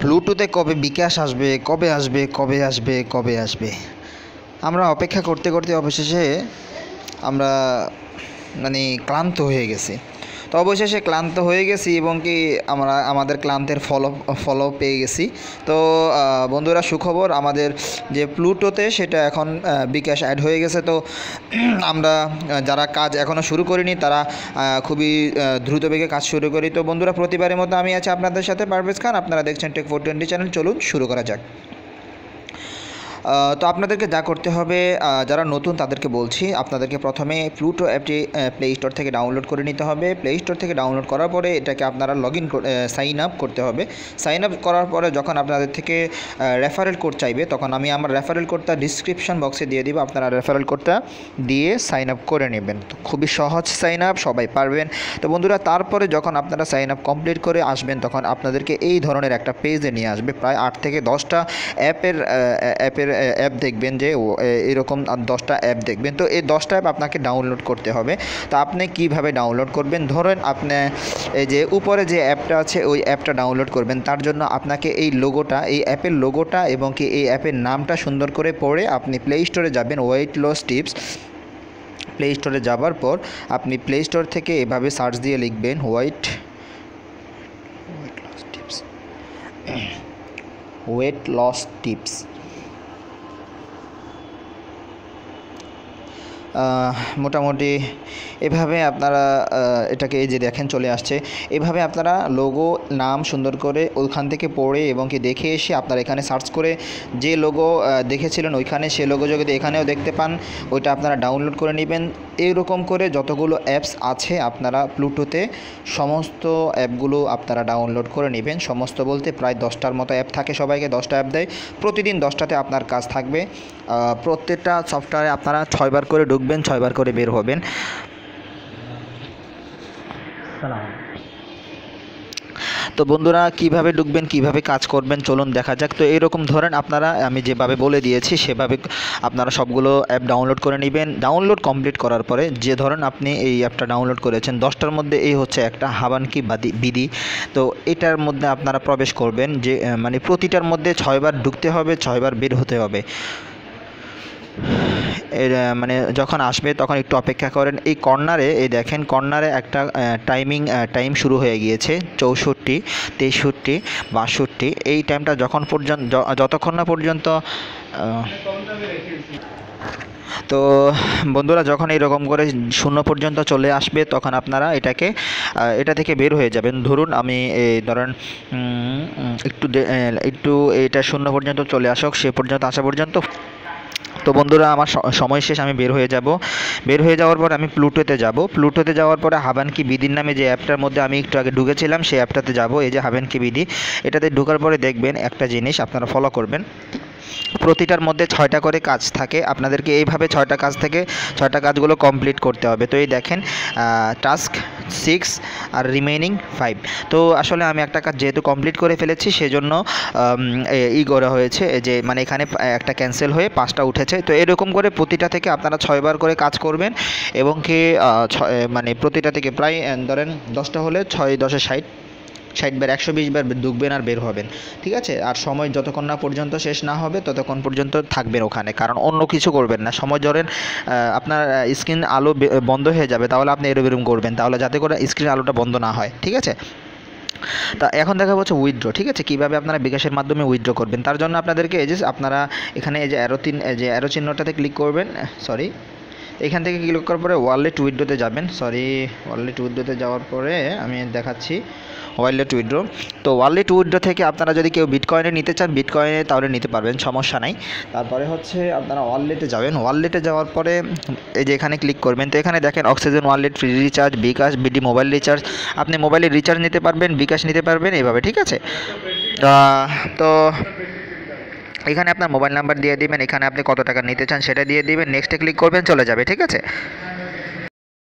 প্লুটোতে কবে বিকাশ আসবে, কবে আসবে কবে আসবে কবে আসবে? আমরা অপেক্ষা করতে করতে অবশেষে আমরা মানে ক্লান্ত হয়ে গেছি। তো অবশেষে ক্লান্ত হয়ে গেছি এবং কি আমরা, আমাদের ক্লান্তের ফল ফলও পেয়ে গেছি। তো বন্ধুরা, সুখবর, আমাদের যে প্লুটোতে সেটা এখন বিকাশ অ্যাড হয়ে গেছে। তো, আমরা যারা কাজ এখনও শুরু করিনি, তারা খুবই দ্রুত বেগে কাজ শুরু করি। তো, বন্ধুরা, প্রতিবারের মতো আমি আছি আপনাদের সাথে পারভেজ খান। আপনারা দেখছেন টেক ফোর টোয়েন্টি চ্যানেল চলুন, শুরু করা যাক। তো আপনাদেরকে যা করতে হবে যারা নতুন তাদেরকে বলছি, আপনাদেরকে প্রথমে প্লুটো অ্যাপটি প্লে স্টোর থেকে ডাউনলোড করে নিতে হবে। প্লে স্টোর থেকে ডাউনলোড করার পরে এটাকে আপনারা লগ ইন সাইন আপ করতে হবে। সাইন আপ করার পরে যখন আপনাদের থেকে রেফারেল কোড চাইবে, তখন আমি আমার রেফারেল কোডটা ডিসক্রিপশন বক্সে দিয়ে দিব। আপনারা রেফারেল কোডটা দিয়ে সাইন আপ করে নেবেন। তো খুবই সহজ সাইন আপ সবাই পারবেন। তো বন্ধুরা, তারপরে যখন আপনারা সাইন আপ কমপ্লিট করে আসবেন, তখন আপনাদেরকে এই ধরনের একটা পেজে নিয়ে আসবে। প্রায় আট থেকে দশটা অ্যাপের অ্যাপের অ্যাপ দেখবেন যে এরকম দশটা অ্যাপ দেখবেন। তো এই দশটা অ্যাপ আপনাকে ডাউনলোড করতে হবে। তো আপনি কীভাবে ডাউনলোড করবেন? ধরেন আপনি, এই যে উপরে যে অ্যাপটা আছে, ওই অ্যাপটা ডাউনলোড করবেন। তার জন্য আপনাকে এই লোগোটা এই অ্যাপের লোগোটা এবং কি এই অ্যাপের নামটা সুন্দর করে পড়ে আপনি প্লে স্টোরে যাবেন ওয়েট লস টিপস প্লে স্টোরে যাবার পর আপনি প্লে স্টোর থেকে এভাবে সার্চ দিয়ে লিখবেন white weight loss tips weight loss tips মোটামুটি এভাবে আপনারা এটাকে এই যে দেখেন চলে আসছে। এভাবে আপনারা লোগো নাম সুন্দর করে ওইখান থেকে পড়ে এবং কি দেখে এসে আপনারা এখানে সার্চ করে যে লোগো দেখেছিলেন, ওইখানে সে লোগো যদি এখানেও দেখতে পান, ওইটা আপনারা ডাউনলোড করে নেবেন। এইরকম করে যতগুলো অ্যাপস আছে আপনারা প্লুটোতে সমস্ত অ্যাপগুলো আপনারা ডাউনলোড করে নেবেন। সমস্ত বলতে প্রায় দশটার মতো অ্যাপ থাকে, সবাইকে দশটা অ্যাপ দেয়। প্রতিদিন দশটাতে আপনার কাজ থাকবে। প্রত্যেকটা সফটওয়্যারে আপনারা ছয়বার করে ঢুকবেন, ছয়বার করে বের হবেন। তো বন্ধুরা, কীভাবে ঢুকবেন, কীভাবে কাজ করবেন, চলুন দেখা যাক। তো এরকম ধরেন আপনারা, আমি যেভাবে বলে দিয়েছি, সেভাবে আপনারা সবগুলো অ্যাপ ডাউনলোড করে নেবেন। ডাউনলোড কমপ্লিট করার পরে, যে ধরেন আপনি এই অ্যাপটা ডাউনলোড করেছেন, দশটার মধ্যে এই হচ্ছে একটা হাবানকি বাদি, বিধি। তো এটার মধ্যে আপনারা প্রবেশ করবেন যে মানে প্রতিটার মধ্যে ছয়বার ঢুকতে হবে, ছয়বার বের হতে হবে। মানে যখন আসবে তখন একটু অপেক্ষা করেন। এই কর্নারে, এই দেখেন কর্নারে একটা টাইমিং টাইম শুরু হয়ে গিয়েছে। চৌষট্টি, তেষট্টি, বাষট্টি। এই টাইমটা যখন পর্যন্ত যতক্ষণ না পর্যন্ত তো বন্ধুরা, যখন এইরকম করে শূন্য পর্যন্ত চলে আসবে, তখন আপনারা এটাকে এটা থেকে বের হয়ে যাবেন। ধরুন আমি এই ধরেন একটু একটু এটা শূন্য পর্যন্ত চলে আসুক, সে পর্যন্ত, আসা পর্যন্ত তো বন্ধুরা, আমার সময় শেষ, আমি বের হয়ে যাব। বের হয়ে যাওয়ার পর আমি প্লুটোতে যাব। প্লুটোতে যাওয়ার পরে হাবানকি বিদির নামে যে অ্যাপটার মধ্যে আমি একটু আগে ঢুকেছিলাম, সেই অ্যাপটাতে যাব। এই যে হাবানকি বিধি, এটাতে ঢোকার পরে দেখবেন একটা জিনিস, আপনারা ফলো করবেন। প্রতিটার মধ্যে ছয়টা করে কাজ থাকে। আপনাদেরকে এইভাবে ছয়টা কাজ থেকে, ছয়টা কাজগুলো কমপ্লিট করতে হবে। তো এই দেখেন টাস্ক সিক্স আর রিমেনিং ফাইভ তো আসলে আমি একটা কাজ যেহেতু কমপ্লিট করে ফেলেছি, সেজন্য ই করা হয়েছে যে মানে এখানে একটা ক্যান্সেল হয়ে পাঁচটা উঠেছে। তো এরকম করে প্রতিটা থেকে আপনারা ছয়বার করে কাজ করবেন এবং কি মানে প্রতিটা থেকে প্রায় ধরেন দশটা হলে ছয়, দশে ষাট। ষাট বার, একশো বিশ বার ঢুকবেন আর বের হবেন। ঠিক আছে? আর সময় যতক্ষণ না পর্যন্ত শেষ না হবে, ততক্ষণ পর্যন্ত থাকবেন ওখানে। কারণ অন্য কিছু করবেন না। সময় ধরেন আপনার স্ক্রিন আলো বন্ধ হয়ে যাবে, তাহলে আপনি এরম এরম করবেন। তাহলে যাতে করে স্ক্রিন আলোটা বন্ধ না হয়। ঠিক আছে? তা এখন দেখা হচ্ছে উইথড্র ঠিক আছে? কীভাবে আপনারা বিকাশের মাধ্যমে উইথড্র করবেন? তার জন্য আপনাদেরকে এই যে আপনারা এখানে এই যে অ্যারো তিন যে অ্যারো চিহ্নটাতে ক্লিক করবেন সরি এখান থেকে ক্লিক করার পরে ওয়ালেট উইথড্রোতে যাবেন। সরি ওয়ালেট উইথড্রোতে যাওয়ার পরে আমি দেখাচ্ছি। ওয়ালেট উইথড্রো তো ওয়ালেট উইথড্রো থেকে আপনারা যদি কেউ বিটকয়েনে নিতে চান বিটকয়েনে তাহলে নিতে পারবেন, সমস্যা নাই। তারপরে হচ্ছে আপনারা ওয়ালেটে যাবেন। ওয়ালেটে যাওয়ার পরে এই যে এখানে ক্লিক করবেন, তো এখানে দেখেন oxygen wallet free recharge bKash BD mobile recharge আপনি মোবাইলে রিচার্জ নিতে পারবেন বিকাশ নিতে পারবেন, এইভাবে, ঠিক আছে? তো এখানে আপনার মোবাইল নাম্বার দিয়ে দিবেন, এখানে আপনি কত টাকা নিতে চান সেটা দিয়ে দিবেন নেক্সটে ক্লিক করবেন, চলে যাবে, ঠিক আছে?